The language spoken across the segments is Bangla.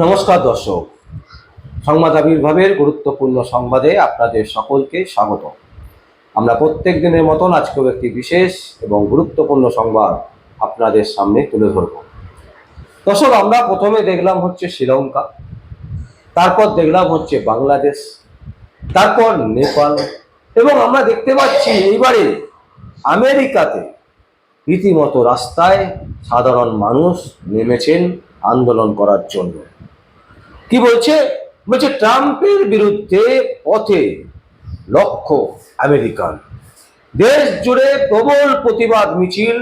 নমস্কার দর্শক। সংবাদ আবির্ভাবের গুরুত্বপূর্ণ সংবাদে আপনাদের সকলকে স্বাগত। আমরা প্রত্যেক দিনের মতন আজকেও একটি বিশেষ এবং গুরুত্বপূর্ণ সংবাদ আপনাদের সামনে তুলে ধরব। দর্শক, আমরা প্রথমে দেখলাম হচ্ছে শ্রীলঙ্কা, তারপর দেখলাম হচ্ছে বাংলাদেশ, তারপর নেপাল এবং আমরা দেখতে পাচ্ছি এইবারে আমেরিকাতে রীতিমতো রাস্তায় সাধারণ মানুষ নেমেছেন আন্দোলন করার জন্য। কি বলছে? বলছে, ট্রাম্পের বিরুদ্ধে পথে লক্ষ্য আমেরিকান। দেশ জুড়ে প্রবল প্রতিবাদ মিছিল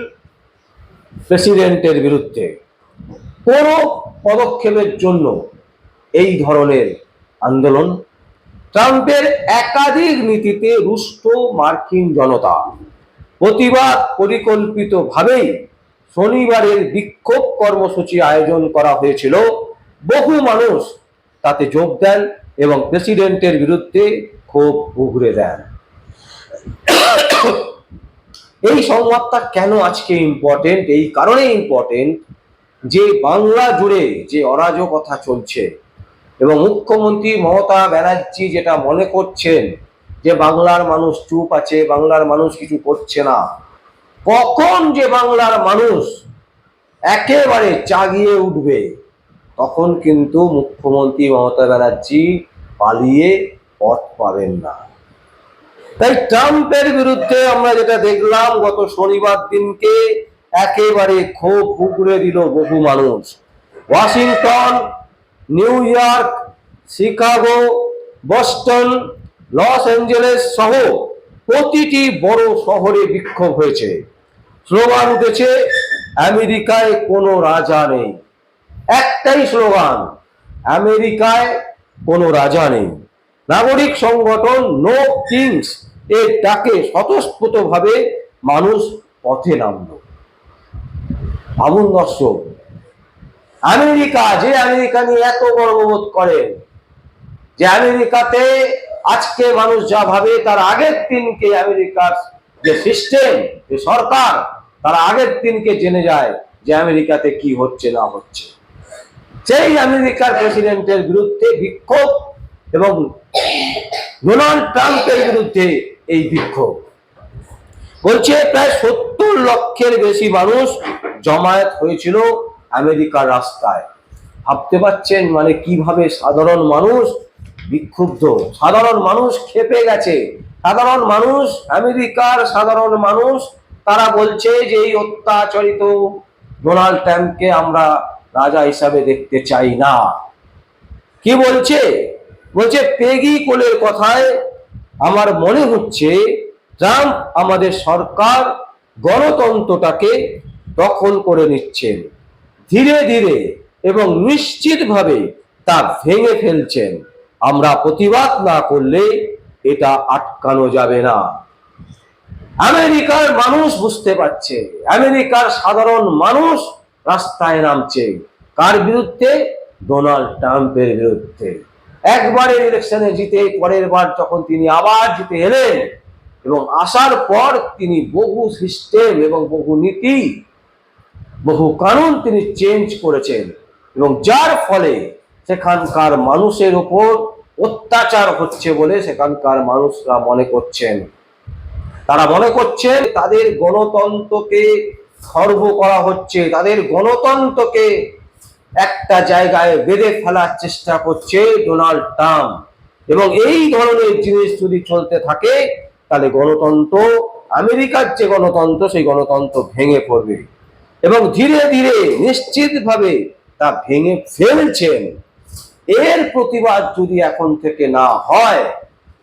প্রেসিডেন্টের বিরুদ্ধে। কোনো পদক্ষেপের জন্য এই ধরনের আন্দোলন ট্রাম্পের একাধিক নীতিতে রুষ্ট মার্কিন জনতা। প্রতিবাদ পরিকল্পিতভাবেই শনিবারের বিক্ষোভ কর্মসূচি আয়োজন করা হয়েছিল। বহু মানুষ তাতে যোগ দেন এবং প্রেসিডেন্টের বিরুদ্ধে ক্ষোভ উগরে দেন। এই সংবাদটা কেন আজকে ইম্পর্টেন্ট এই কারণে ইম্পর্টেন্ট যে বাংলা জুড়ে যে অরাজকতা চলছে এবং মুখ্যমন্ত্রী মমতা ব্যানার্জি যেটা মনে করছেন যে বাংলার মানুষ চুপ আছে, বাংলার মানুষ কিছু করছে না, কখন যে বাংলার মানুষ একেবারে চাগিয়ে উঠবে? তখন কিন্তু মুখ্যমন্ত্রী মমতা ব্যানার্জি পালিয়ে পথ পাবেন না। তাই ট্রাম্পের বিরুদ্ধে আমরা যেটা দেখলাম, গত শনিবার দিনকে একেবারে ক্ষোভ উগড়ে দিল বহু মানুষ। Washington, New York, Chicago, Boston, Los Angeles সহ প্রতিটি বড় শহরে বিক্ষোভ হয়েছে। স্লোগান উঠেছে, আমেরিকায় কোনো রাজা নেই। একটাই স্লোগান, আমেরিকায় কোনো রাজা নেই। নাগরিক সংগঠন নো কিংস এর ডাকে স্বতঃস্ফূর্তভাবে মানুষ পথে নামলো। ভাবুন দর্শক আমেরিকা, যে আমেরিকা নিয়ে এত গর্ববোধ করেন যে আমেরিকাতে আজকে মানুষ যা ভাবে, তার আগের দিনকে আমেরিকার যে সিস্টেম যে সরকার, তার আগের দিনকে জেনে যায় যে আমেরিকাতে কি হচ্ছে না হচ্ছে। সেই আমেরিকার প্রেসিডেন্টের বিরুদ্ধে বিক্ষোভ এবং ডোনাল্ড ট্রাম্পের বিরুদ্ধে এই বিক্ষোভ। বলছে, প্রায় সত্তর লক্ষের বেশি মানুষ জমায়েত হয়েছিল আমেরিকার রাস্তায়। ভাবতে পারছেন মানে কীভাবে সাধারণ মানুষ বিক্ষুব্ধ? সাধারণ মানুষ খেপে গেছে। সাধারণ মানুষ, আমেরিকার সাধারণ মানুষ, তারা বলছে যে এই অত্যাচারিত ডোনাল্ড ট্রাম্পকে আমরা রাজা হিসাবে দেখতে চাই না। কি বলছে? বলছে, পেগি কোলের কথায় আমার মনে হচ্ছে, ট্রাম্প আমাদের সরকার গণতন্ত্রটাকে দখল করে নিচ্ছেন। ধীরে ধীরে এবং নিশ্চিতভাবে তা ভেঙে ফেলছেন। আমরা প্রতিবাদ না করলে এটা আটকানো যাবে না। আমেরিকার মানুষ বুঝতে পারছে। আমেরিকার সাধারণ মানুষ রাস্তায় নামছে। কার বিরুদ্ধে? ডোনাল্ড ট্রাম্পের বিরুদ্ধে। একবারের ইলেকশনে জিতে, পরের বার যখন তিনি আবার জিতে এলেন এবং আসার পর তিনি বহু সিস্টেম এবং বহু নীতি, বহু কানুন তিনি চেঞ্জ করেছেন এবং যার ফলে সেখানকার মানুষের ওপর অত্যাচার হচ্ছে বলে সেখানকার মানুষরা মনে করছেন। তারা মনে করছেন তাদের গণতন্ত্রকে খর্ব করা হচ্ছে, তাদের গণতন্ত্রকে একটা জায়গায় বেঁধে ফেলার চেষ্টা করছে ডোনাল্ড ট্রাম্প। এবং এই ধরনের জিনিস যদি চলতে থাকে, তাহলে গণতন্ত্র, আমেরিকার যে গণতন্ত্র, সেই গণতন্ত্র ভেঙে পড়বে। এবং ধীরে ধীরে নিশ্চিতভাবে তা ভেঙে ফেলছেন। এর প্রতিবাদ যদি এখন থেকে না হয়,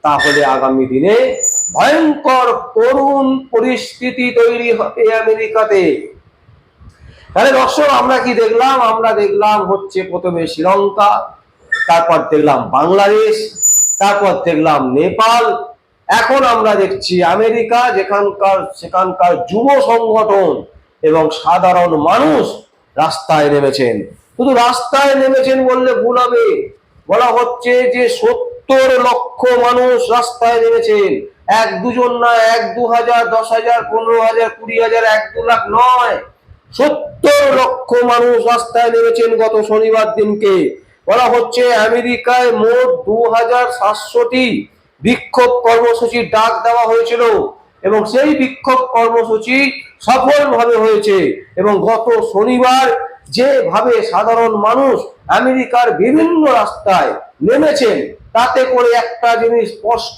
তাহলে আগামী দিনে ভয়ঙ্কর করুণ পরিস্থিতি তৈরি হবে আমেরিকাতে। তাহলে দর্শক, আমরা কি দেখলাম? আমরা দেখলাম হচ্ছে প্রথমে শ্রীলঙ্কা, তারপর দেখলাম বাংলাদেশ, তারপর দেখলাম নেপাল। এখন আমরা দেখছি আমেরিকা, যেখানকার, সেখানকার যুব সংগঠন এবং সাধারণ মানুষ রাস্তায় নেমেছেন। শুধু রাস্তায় নেমেছেন বললে ভুল হবে। বলা হচ্ছে যে সত্তর লক্ষ মানুষ রাস্তায় নেমেছেন। এক দুজন না, এক দু হাজার দশ হাজার পনেরো হাজার কুড়ি হাজার এক দু লাখ নয়। সত্তর লক্ষ মানুষ রাস্তায় নেমেছেন গত শনিবার দিনকে। বলা হচ্ছে আমেরিকায় মোট দু হাজার সাতশোটি বিক্ষোভ কর্মসূচির ডাক দেওয়া হয়েছিল এবং সেই বিক্ষোভ কর্মসূচি সফলভাবে হয়েছে এবং গত শনিবার যেভাবে সাধারণ মানুষ আমেরিকার বিভিন্ন রাস্তায় নেমেছেন। তাতে করে একটা জিনিস স্পষ্ট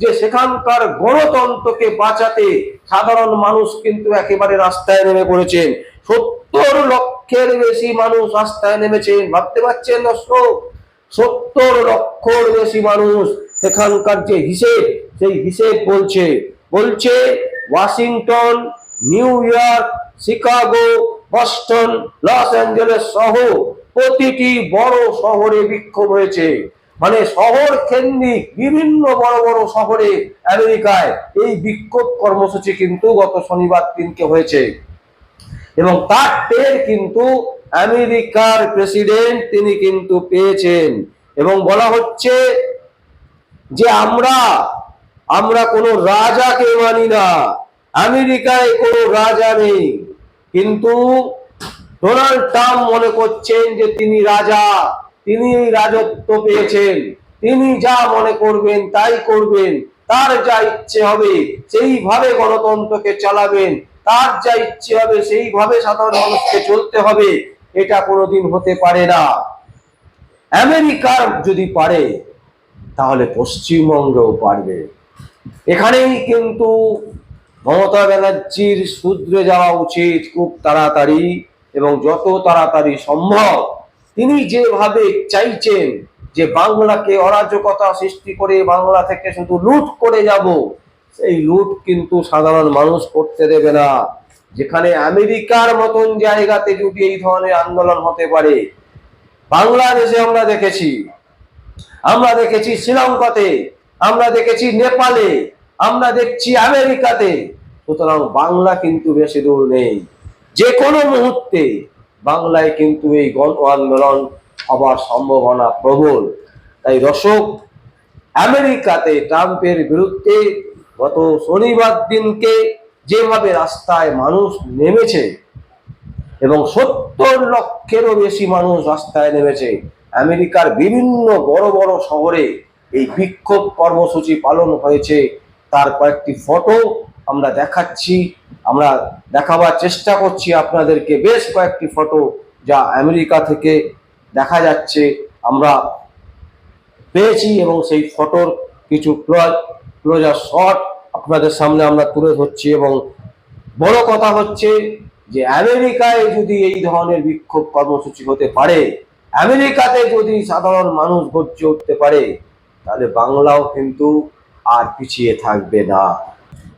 যে সেখানকার গণতন্ত্রকে বাঁচাতে সাধারণ মানুষ কিন্তু একেবারে রাস্তায় নেমে পড়েছেন। সত্তর লক্ষের বেশি মানুষ রাস্তায় নেমেছেন। ভাবতে পারছেন দর্শক সত্তর লক্ষর বেশি মানুষ সেখানকার যে হিসেব, সেই হিসেব বলছে। বলছে Washington, New York, Chicago, Boston, Los Angeles সহ প্রতিটি বড় শহরে বিক্ষোভ হয়েছে। মানে শহর কেন্দ্রিক বিভিন্ন বড় বড় শহরে আমেরিকায় এই বিক্ষোভ কর্মসূচি কিন্তু গত শনিবার দিনকে হয়েছে। এবং তার টের কিন্তু আমেরিকার প্রেসিডেন্ট তিনি কিন্তু পেয়েছেন। এবং বলা হচ্ছে যে আমরা আমরা কোনো রাজাকে মানি না। আমেরিকায় কোনো রাজা নেই। কিন্তু ডোনাল্ড ট্রাম্প মনে করছেন যে তিনি রাজা, তিনি রাজত্ব পেয়েছেন, তিনি যা মনে করবেন তাই করবেন, তার যা ইচ্ছে হবে সেইভাবে গণতন্ত্রকে চালাবেন, তার যা ইচ্ছে হবে সেইভাবে সাধারণ মানুষকে চলতে হবে, এটা কোনোদিন হতে পারে না। আমেরিকার যদি পারে, তাহলে পশ্চিমবঙ্গেও পারবে। এখানেই কিন্তু মমতা ব্যানার্জির শুধরে যাওয়া উচিত খুব তাড়াতাড়ি। এবং যত তাড়াতাড়ি সম্ভব, তিনি যেভাবে চাইছেন যে বাংলাকে অরাজকতা সৃষ্টি করে বাংলা থেকে শুধু লুট করে যাব, সেই লুট কিন্তু সাধারণ মানুষ করতে দেবে না। যেখানে আমেরিকার মতন জায়গাতে যদি এই ধরনের আন্দোলন হতে পারে, বাংলাদেশে আমরা দেখেছি আমরা দেখেছি শ্রীলঙ্কাতে, আমরা দেখেছি নেপালে, আমরা দেখছি আমেরিকাতে, সুতরাং বাংলা কিন্তু বেশি দূর নেই। যে কোনো মুহূর্তে বাংলায় কিন্তু এই গণ আন্দোলন হবার সম্ভাবনা প্রবল। তাই দর্শক, আমেরিকাতে ট্রাম্পের বিরুদ্ধে গত শনিবার দিনকে যেভাবে রাস্তায় মানুষ নেমেছে এবং সত্তর লক্ষেরও বেশি মানুষ রাস্তায় নেমেছে, আমেরিকার বিভিন্ন বড় বড় শহরে এই বিক্ষোভ কর্মসূচি পালন হয়েছে। তার কয়েকটি ফটো আমরা দেখাচ্ছি। আমরা দেখাবার চেষ্টা করছি আপনাদেরকে। বেশ কয়েকটি ফটো যা আমেরিকা থেকে দেখা যাচ্ছে। আমরা পেয়েছি এবং সেই ফটোর কিছু ক্লোজ ক্লোজার শট আপনাদের সামনে আমরা তুলে ধরছি এবং বড় কথা হচ্ছে যে আমেরিকায় যদি এই ধরনের বিক্ষোভ কর্মসূচি হতে পারে, আমেরিকাতে যদি সাধারণ মানুষ গর্জে উঠতে পারে, তাহলে বাংলাও কিন্তু আর পিছিয়ে থাকবে না।